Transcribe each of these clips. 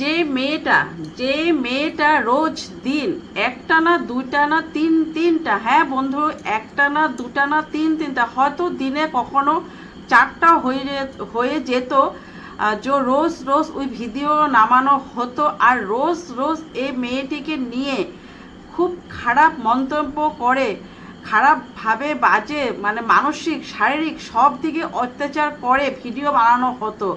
যে মেয়েটা যে মেয়েটা রোজ দিন একটা না দুইটা না তিন, তিনটা। হ্যাঁ বন্ধু একটা না দুটা না তিন, তিনটা। হয়তো দিনে কখনো চারটা হয়ে হয়ে যেত যে রোজ রোজ ওই ভিডিও নামানো হতো। আর রোজ রোজ এই মেয়েটিকে নিয়ে খুব খারাপ মন্তব্য করে খারাপভাবে বাজে মানে মানসিক, শারীরিক সব দিকে অত্যাচার করে, ভিডিও বানানো হতো।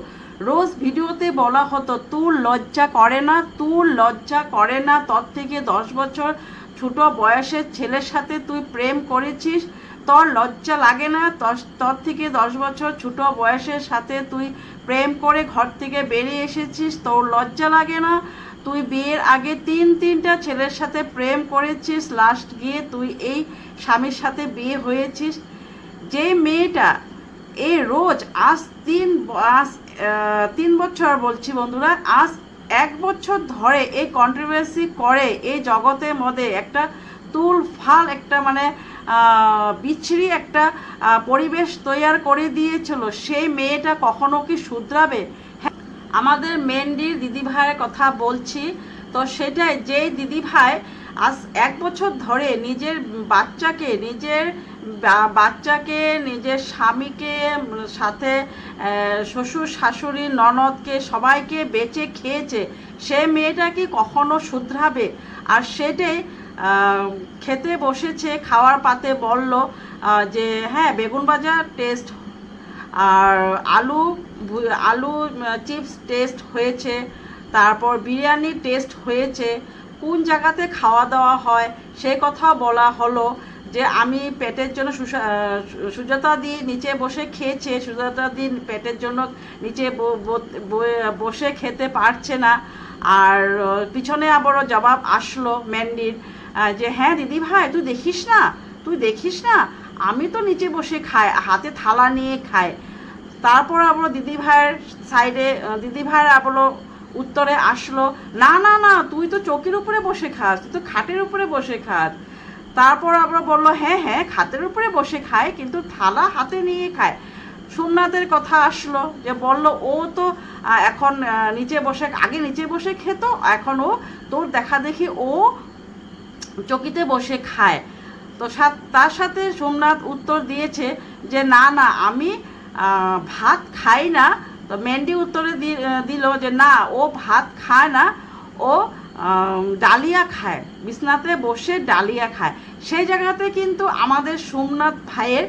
রোজ ভিডিওতে বলা হতো, তোর লজ্জা করে না, তোর লজ্জা করে না, তর থেকে দশ বছর ছোট বয়সের ছেলের সাথে তুই প্রেম করেছিস, তোর লজ্জা লাগে না, তোর- থেকে দশ বছর ছোট বয়সের সাথে তুই প্রেম করে ঘর থেকে বেরিয়ে এসেছিস, তোর লজ্জা লাগে না, তুই বিয়ের আগে তিন, তিনটা ছেলের সাথে প্রেম করেছিস লাস্ট গিয়ে তুই এই স্বামীর সাথে বিয়ে হয়েছিস। যে মেয়েটা এই রোজ আজ তিন, আজ তিন বছর বলছি বন্ধুরা আজ এক বছর ধরে এই কন্ট্রোভার্সি করে এই জগতের মধ্যে একটা তুল ফাল একটা মানে বিচ্ছিরি একটা পরিবেশ তৈয়ার করে দিয়েছিল। সেই মেয়েটা কখনো কি শুধরাবে? হ্যাঁ, আমাদের মেন্ডির দিদিভাইয়ের কথা বলছি। তো সেটাই যেই দিদিভাই আজ এক বছর ধরে নিজের বাচ্চাকে নিজের বাচ্চাকে, নিজের স্বামীকে, সাথে শ্বশুর, শাশুড়ি, ননদকে সবাইকে বেঁচে খেয়েছে। সে মেয়েটা কি কখনো শুধরাবে? আর সেটাই খেতে বসেছে, খাওয়ার পাতে বলল যে হ্যাঁ বেগুন ভাজা টেস্ট আর আলু আলু চিপস টেস্ট হয়েছে, তারপর বিরিয়ানি টেস্ট হয়েছে। কোন জায়গাতে খাওয়া দাওয়া হয়, সেই কথা বলা হলো যে আমি পেটের জন্য সুজাতা দি নিচে বসে খেয়েছে, সুজাতা দি পেটের জন্য নিচে বসে খেতে পারছে না। আর পিছনে আবারও জবাব আসলো ম্যান্ডির যে হ্যাঁ দিদি ভাই, তুই দেখিস না? তুই দেখিস না? আমি তো নিচে বসে খাই, হাতে থালা নিয়ে খাই। তারপর আবার দিদি ভাইয়ের সাইডে দিদি ভাইয়ের আবার উত্তরে আসলো, না না না, তুই তো চৌকির উপরে বসে খাস, তুই তো খাটের উপরে বসে খাস। তারপর আবার বলল হ্যাঁ হ্যাঁ খাটের উপরে বসে খায়, কিন্তু থালা হাতে নিয়ে খায়। সোমনাথের কথা আসলো যে বলল, ও তো এখন নিচে বসে, আগে নিচে বসে খেত, এখন ও, তোর দেখা দেখি ও চকিতে বসে খায়। তো তার সাথে সোমনাথ উত্তর দিয়েছে যে, না না, আমি ভাত খাই না তো মেন্ডি উত্তরে দিল যে না, ও ভাত খায় না, ও ডালিয়া খায়। বিছনাতে বসে ডালিয়া খায়। সেই জায়গাতে কিন্তু আমাদের সোমনাথ ভাইয়ের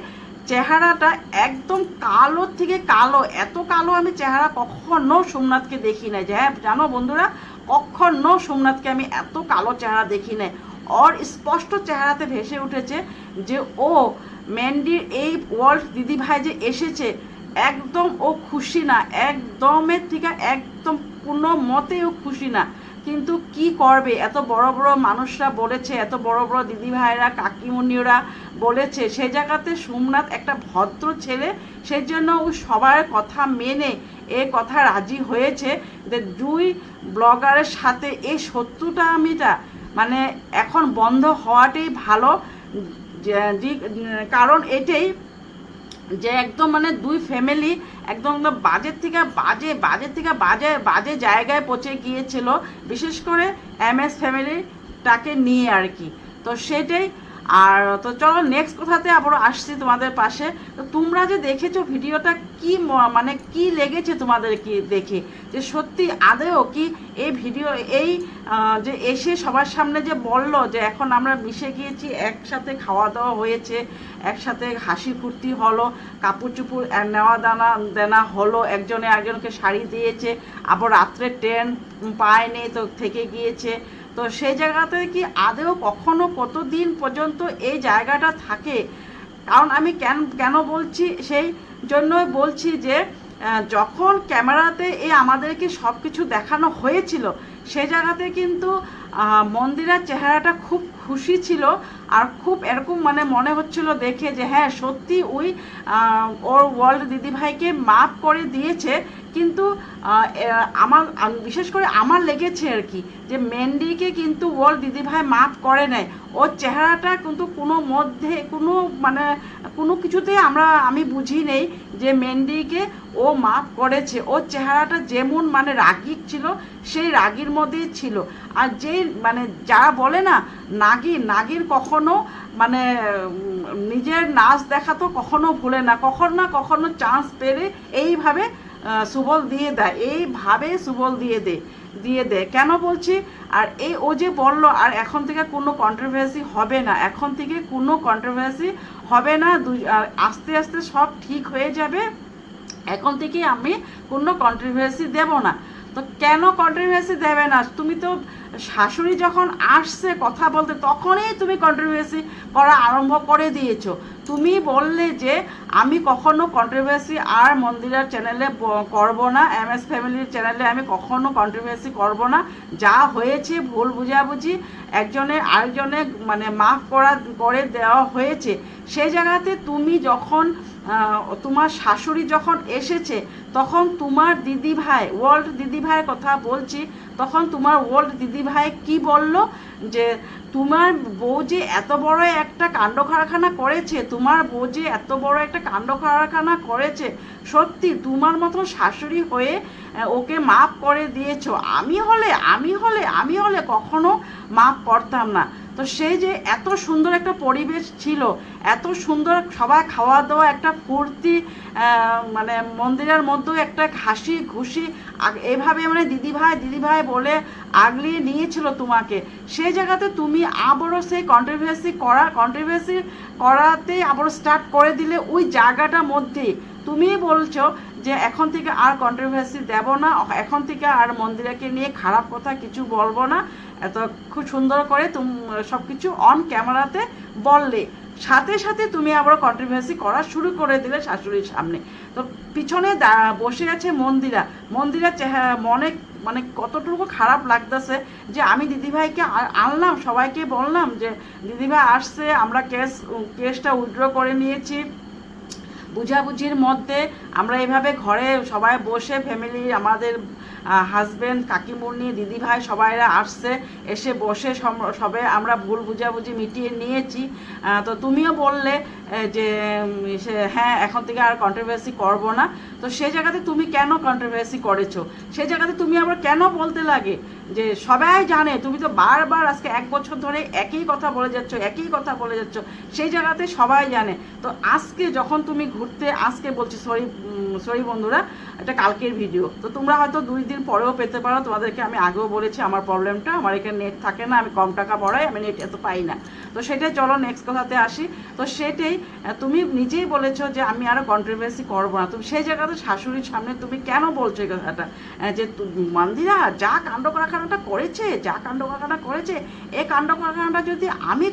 চেহারাটা একদম কালো থেকে কালো। এত কালো আমি চেহারা কখনো সোমনাথকে দেখি নাই। যে হ্যাঁ জানো বন্ধুরা, কখনো সোমনাথকে আমি এত কালো চেহারা দেখি নাই। ওর স্পষ্ট চেহারাতে ভেসে উঠেছে যে ও ম্যান্ডির এই ওয়ার্ল্ড দিদিভাই যে এসেছে একদম ও খুশি না। একদমের থেকে একদম কোনো মতে ও খুশি না। কিন্তু কি করবে? এত বড় বড় মানুষরা বলেছে, এত বড় বড় দিদিভাইরা, কাকিমুনিরা বলেছে সেই জায়গাতে সোমনাথ একটা ভদ্র ছেলে, সেই জন্য ও সবার কথা মেনে এ কথা রাজি হয়েছে যে দুই ব্লগারের সাথে এই শত্রুতা আমিটা। মানে এখন বন্ধ হওয়াটাই ভালো। কারণ এটাই যে একদম মানে দুই ফ্যামিলি একদম বাজের থেকে বাজে বাজের থেকে বাজে বাজে জায়গায় পচে গিয়েছিল। বিশেষ করে এম এস ফ্যামিলিটাকে নিয়ে আর কি। তো সেটাই আর তো চলো নেক্সট কথাতে আবারও আসছি তোমাদের পাশে। তো তোমরা যে দেখেছ ভিডিওটা কি মানে কি লেগেছে তোমাদের কি দেখে? যে সত্যি আদেও কি এই ভিডিও, এই যে এসে সবার সামনে যে বলল যে এখন আমরা মিশে গিয়েছি, একসাথে খাওয়া দাওয়া হয়েছে, একসাথে হাসি ফুর্তি হলো কাপড় চুপড় নেওয়া দানা, দেনা হলো, একজনে একজনকে শাড়ি দিয়েছে, আবার রাত্রে ট্রেন পায়নি তো থেকে গিয়েছে। তো সেই জায়গাতে কি আদেও কখনো কতদিন পর্যন্ত এই জায়গাটা থাকে? কারণ আমি কেন কেন বলছি? সেই জন্যই বলছি যে যখন ক্যামেরাতে এ আমাদেরকে সব কিছু দেখানো হয়েছিল সেই জায়গাতে কিন্তু মন্দিরের চেহারাটা খুব খুশি ছিল আর খুব এরকম মানে মনে হচ্ছিল দেখে যে হ্যাঁ সত্যি ওই ওর ওয়ার্ল্ড দিদিভাইকে মাফ করে দিয়েছে। কিন্তু আমার বিশেষ করে আমার লেগেছে আর কি, যে মেন্ডিকে কিন্তু ওর দিদিভাই মাফ করে নেয় ওর চেহারাটা কিন্তু কোনো মধ্যে, কোনো মানে কোনো কিছুতে আমরা, আমি বুঝি নেই যে মেন্ডিকে ও মাফ করেছে। ওর চেহারাটা যেমন মানে রাগিক ছিল, সেই রাগির মধ্যেই ছিল। আর যেই মানে যারা বলে না নাগির নাগির কখনো মানে নিজের নাচ দেখা তো কখনো ভুলে না। কখনো না কখনো চান্স পেলে এইভাবে সুবল দিয়ে দেয়। এইভাবে সুবল দিয়ে দে, দিয়ে দেয়। কেন বলছি? আর এই ও যে বলল, আর এখন থেকে কোনো কন্ট্রোভার্সি হবে না, এখন থেকে কোনো কন্ট্রোভার্সি হবে না আস্তে আস্তে সব ঠিক হয়ে যাবে, এখন থেকে আমি কোনো কন্ট্রোভার্সি দেব না। তো কেন কন্ট্রোভার্সি দেবে না? তুমি তো শাশুড়ি যখন আসছে কথা বলতে, তখনই তুমি কন্ট্রোভার্সি করা আরম্ভ করে দিয়েছ। তুমি বললে যে, আমি কখনো কন্ট্রোভার্সি আর মন্দিরার চ্যানেলে করব না এম এস ফ্যামিলির চ্যানেলে আমি কখনো কন্ট্রোভার্সি করব না। যা হয়েছে, ভুল বুঝাবুঝি একজনের আরেকজনে মানে মাফ করা, করে দেওয়া হয়েছে। সেই জায়গাতে তুমি যখন তোমার শাশুড়ি যখন এসেছে, তখন তোমার দিদি ভাই ওয়ার্ল্ড দিদি ভাইয়ের কথা বলছি, তখন তোমার ওয়ার্ল্ড দিদি ভাই কি বলল? যে তোমার বউ যে এত বড় একটা কাণ্ড কারখানা করেছে, তোমার বউ যে এত বড় একটা কাণ্ড কারখানা করেছে, সত্যি তোমার মতো শাশুড়ি হয়ে ওকে মাফ করে দিয়েছ। আমি হলে আমি হলে আমি হলে কখনো মাফ করতাম না। তো সেই যে এত সুন্দর একটা পরিবেশ ছিল, এত সুন্দর সবাই খাওয়া দাওয়া একটা ফুর্তি মানে মন্দিরের মধ্যেও একটা হাসি খুশি এভাবে মানে দিদিভাই দিদিভাই বলে আগলিয়ে নিয়েছিল তোমাকে। সেই জায়গাতে তুমি আবারও সেই কন্ট্রোভার্সি করা কন্ট্রোভার্সি করাতে আবারও স্টার্ট করে দিলে ওই জায়গাটার মধ্যে তুমি বলছো যে এখন থেকে আর কন্ট্রোভার্সি দেব না, এখন থেকে আর মন্দিরাকে নিয়ে খারাপ কথা কিছু বলব না। এত খুব সুন্দর করে তুমি সব কিছু অন ক্যামেরাতে বললে। সাথে সাথে তুমি আবার কন্ট্রোভার্সি করা শুরু করে দিলে শাশুড়ির সামনে। তো পিছনে বসে আছে মন্দিরা। মন্দিরা মনে মানে কতটুকু খারাপ লাগতেছে যে আমি দিদিভাইকে আনলাম, সবাইকে বললাম যে, দিদিভাই আসছে, আমরা কেস, কেসটা উইথড্র করে নিয়েছি। বুঝাবুঝির মধ্যে আমরা এভাবে ঘরে সবাই বসে ফ্যামিলি আমাদের হাজবেন্ড কাকিমুনি দিদিভাই সবাইরা আসছে, এসে বসে সবে আমরা ভুল বুঝাবুঝি মিটিয়ে নিয়েছি। তো তুমিও বললে যে হ্যাঁ এখন থেকে আর কন্ট্রোভার্সি করব না। তো সেই জায়গাতে তুমি কেন কন্ট্রোভার্সি করেছ? সেই জায়গাতে তুমি আবার কেন বলতে লাগে? যে, সবাই জানে, তুমি তো বারবার আজকে এক বছর ধরে একই কথা বলে যাচ্ছ, একই কথা বলে যাচ্ছ, সেই জায়গাতে সবাই জানে। তো আজকে যখন তুমি ঘুরতে, আজকে বলছি, সরি সরি বন্ধুরা, এটা কালকের ভিডিও তো তোমরা হয়তো দুই দিন পরেও পেতে পারো। তোমাদেরকে আমি আগেও বলেছি আমার প্রবলেমটা। আমার এখানে নেট থাকে না, আমি কম টাকা ভরাই আমি নেট এত পাই না। তো সেটাই চলো নেক্সট কথাতে আসি। তো সেটাই তুমি নিজেই বলেছ যে আমি আরও কন্ট্রোভার্সি করব না। তুমি সেই জায়গাতে শাশুড়ির সামনে তুমি কেন বলছো এই কথাটা? যে মন্দিরা যা কাণ্ড কারখানাটা করেছে, যা কাণ্ড কারখানা করেছে এই কাণ্ড কারখানাটা যদি আমি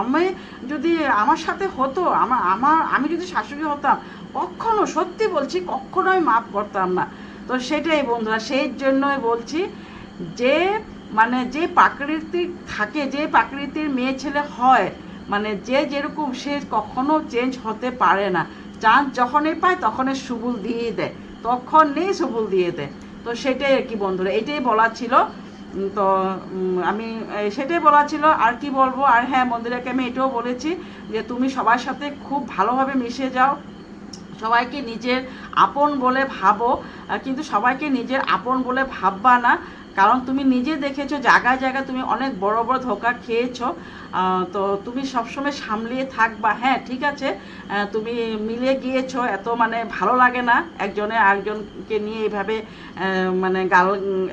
আমি যদি আমার সাথে হতো আমার আমার, আমি যদি শাশুড়ি হতাম, কখনো, সত্যি বলছি কখনো আমি মাফ করতাম না। তো সেটাই বন্ধুরা, সেই জন্যই বলছি যে মানে যে প্রাকৃতিক থাকে, যে প্রাকৃতির মেয়ে ছেলে হয় মানে যে যেরকম সে কখনো চেঞ্জ হতে পারে না। চান্স যখনই পায়, তখনই সুবুল দিয়ে দেয় তখন নেই সুবুল দিয়ে দেয়। তো সেটাই আর কি বন্ধুরা, এটাই বলা ছিল। তো আমি সেটাই বলা ছিল। আর কি বলব? আর হ্যাঁ মন্দিরাকে আমি এটাও বলেছি যে, তুমি সবার সাথে খুব ভালোভাবে মিশে যাও। সবাইকে নিজের আপন বলে ভাবো কিন্তু সবাইকে নিজের আপন বলে ভাববা না। কারণ তুমি নিজে দেখেছ, জায়গায় জায়গায় তুমি অনেক বড় বড় ধোকা খেয়েছো তো তুমি সবসময় সামলিয়ে থাকবা। হ্যাঁ ঠিক আছে তুমি মিলে গিয়েছো, এত মানে ভালো লাগে না একজনে আরেকজনকে নিয়ে এভাবে মানে গাল,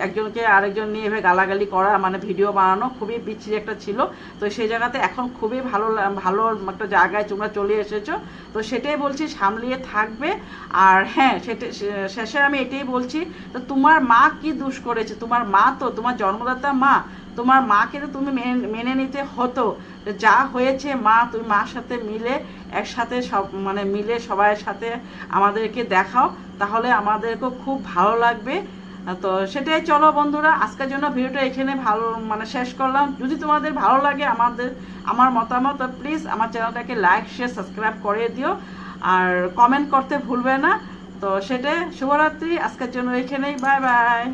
একজনকে আরেকজন নিয়ে এভাবে গালাগালি করা মানে ভিডিও বানানো খুবই বিচ্ছিরি একটা ছিল। তো সেই জায়গাতে এখন খুবই ভালো ভালো একটা জায়গায় তোমরা চলে এসেছ। তো সেটাই বলছি, সামলিয়ে থাকবে। আর হ্যাঁ সেটা শেষে আমি এটাই বলছি, তো তোমার মা কি দুষ করেছে? তোমার মা তো, তোমার জন্মদাতা মা, তোমার মাকে তো তুমি মেনে- নিতে হতো। যা হয়েছে মা, তুমি মার সাথে মিলে একসাথে সব মানে মিলে সবার সাথে আমাদেরকে দেখাও, তাহলে আমাদেরকেও খুব ভালো লাগবে। তো সেটাই চলো বন্ধুরা, আজকের জন্য ভিডিওটা এখানে ভালো মানে শেষ করলাম। যদি তোমাদের ভালো লাগে আমাদের, আমার মতামত প্লিজ আমার চ্যানেলটাকে লাইক শেয়ার সাবস্ক্রাইব করে দিও। আর কমেন্ট করতে ভুলবে না। তো সেটা শুভরাত্রি, আজকের জন্য এখানেই বাই বাই